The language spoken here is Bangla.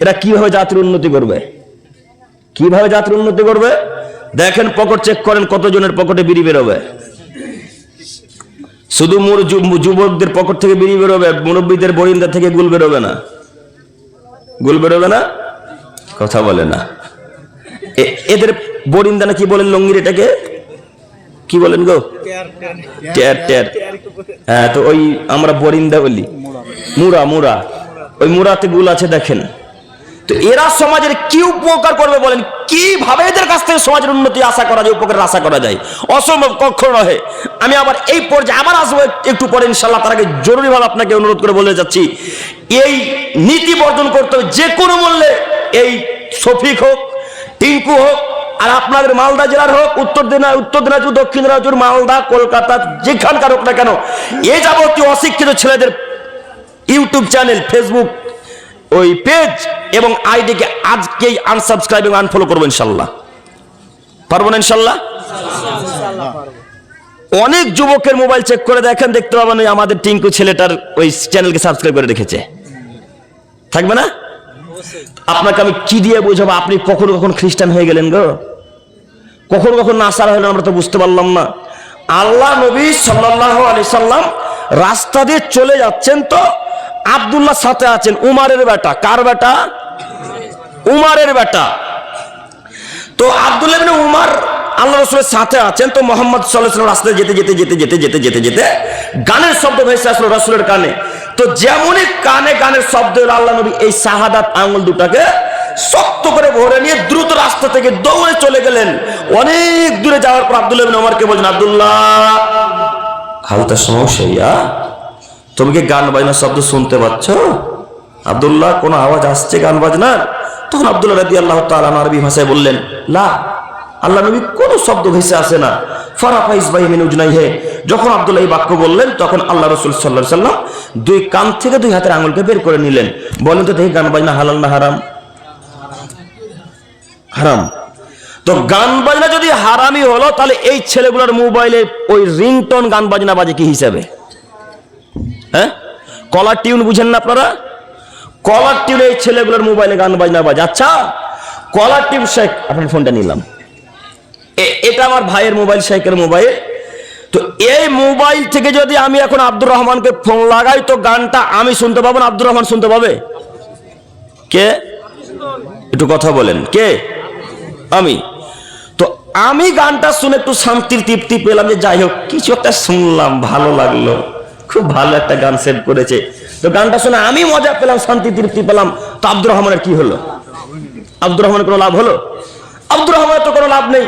এরা কীভাবে জাতির উন্নতি করবে? কীভাবে জাতির উন্নতি করবে? দেখেন পকেট চেক করেন কতজনের পকেটে বিড়ি বেরোবে। শুধু মুর যুবকদের পকেট থেকে বিড়ি বেরোবে, মুরব্বীদের বরিন্দা থেকে গুল বেরোবে না। গুল বেরোবে না? কথা বলে না। এদের বরিন্দা না কি বলেন লঙ্গির এটাকে? কি বলেন গো? টের টের হ্যাঁ তো ওই আমরা বরিন্দা বলি। মুরা মুরা ওই মুরাতে গুল আছে দেখেন। তো এরা সমাজের কি উপকার করবে বলেন? কীভাবে এদের কাছ থেকে সমাজের উন্নতি আশা করা যায়, উপকারের আশা করা যায়? অসম্ভব, কখনো নহে। আমি আবার এই পর্যায়ে আবার আসব, একটু পরে ইনশাল্লাহ তার আগে জরুরিভাবে আপনাকে অনুরোধ করে বলে যাচ্ছি। এই নীতি বর্জন করতে হবে, যে কোনো মূল্যে। এই শফিক হোক, টিঙ্কু হোক, আর আপনাদের মালদা জেলার হোক, উত্তর দিনা, উত্তর দিনাজপুর, দক্ষিণ দিনাজপুর, মালদা, কলকাতা, যেখানকার হোক না কেন, এ যাবতীয় অশিক্ষিত ছেলেদের ইউটিউব চ্যানেল ফেসবুক ওই পেজ এবং আইডিকে আজকেই আনসাবস্ক্রাইব এবং আনফলো করব ইনশাল্লাহ। পারব না ইনশাল্লাহ? অনেক যুবকের মোবাইল চেক করে দেখেন, দেখতে পাবেন ওই আমাদের টিঙ্কু ছেলেটার ওই চ্যানেলকে সাবস্ক্রাইব করে রেখেছে। থাকবে না? আপনাকে আমি কি দিয়ে বোঝাবো? আপনি কখন কখন খ্রিস্টান হয়ে গেলেন গো। কখন কখন নাসার হলেন, আমরা তো বুঝতে পারলাম না। আল্লাহ নবী সাল্লাল্লাহু আলাইহি সাল্লাম রাস্তা দিয়ে চলে যাচ্ছেন তো আব্দুল্লাহ সাথে আছেন, উমারের বেটা। কার বেটা? উমারের বেটা। তো আব্দুল্লাহ উমার আল্লাহ রসুলের সাথে আছেন, তো মোহাম্মদ রাস্তায় যেতে যেতে যেতে যেতে যেতে যেতে যেতে গানের শব্দ ভেসে আসলো রসুলের কানে। তো যেমনই কানে গানের শব্দ এলো আল্লাহ নবী এই শাহাদাত আঙুল দুটাকে শক্ত করে ভরে নিয়ে দ্রুত রাস্তা থেকে দৌড়ে চলে গেলেন। অনেক দূরে যাওয়ার পর আব্দুল্লাহ উমারকে বলছেন আব্দুল্লাহ হালতা সমস্যা তুমি কি গান বাজনার শব্দ শুনতে পাচ্ছ? আব্দুল্লাহ, কোন আওয়াজ আসছে গান বাজনার? তখন আব্দুল্লাহ রাদি আল্লাহ তাআলা আরবি ভাষায় বললেন লা আল্লাহ নবী কোন শব্দ ভেসে আসে না। ফারাফা ইসবাই মিন উজনাইহে। যখন আব্দুল্লাহ এই বাক্য বললেন, তখন আল্লাহ রসুল আলাইহি সাল্লাম দুই কান থেকে দুই হাতের আঙুলকে বের করে নিলেন। বলেন তো দেখি গান বাজনা হালাল না হারাম? হারাম। তো গান বাজনা যদি হারামই হলো, তাহলে এই ছেলেগুলোর মোবাইলে ওই রিংটোন গান বাজনা বাজে কি হিসাবে? হ্যাঁ? কলার টিউন বুঝেন না আপনারা? কলার টিউন এই ছেলেগুলোর মোবাইলে গান বাজনা বাজে। আচ্ছা কলার টিউন শেখ, আপনার ফোনটা নিলাম। এটা আমার ভাইয়ের মোবাইল, শেখের মোবাইল। তো এই মোবাইল থেকে যদি আমি এখন আব্দুর রহমানকে ফোন লাগাই, তো গানটা আমি শুনতে পাবো না, আব্দুর রহমান শুনতে পাবে? কে? একটু কথা বলেন। কে? আমি। তো আমি গানটা শুনে একটু শান্তির তৃপ্তি পেলাম যে যাই হোক, কিছু একটা শুনলাম, ভালো লাগল। খুব ভালো একটা গান সেভ করেছে। তো গানটা শুনে আমি মজা পেলাম, শান্তি, তৃপ্তি পেলাম। তো আব্দুর রহমানের কি হলো? আব্দুর রহমানের কোনো লাভ হলো? আব্দুর রহমানের তো কোনো লাভ নেই।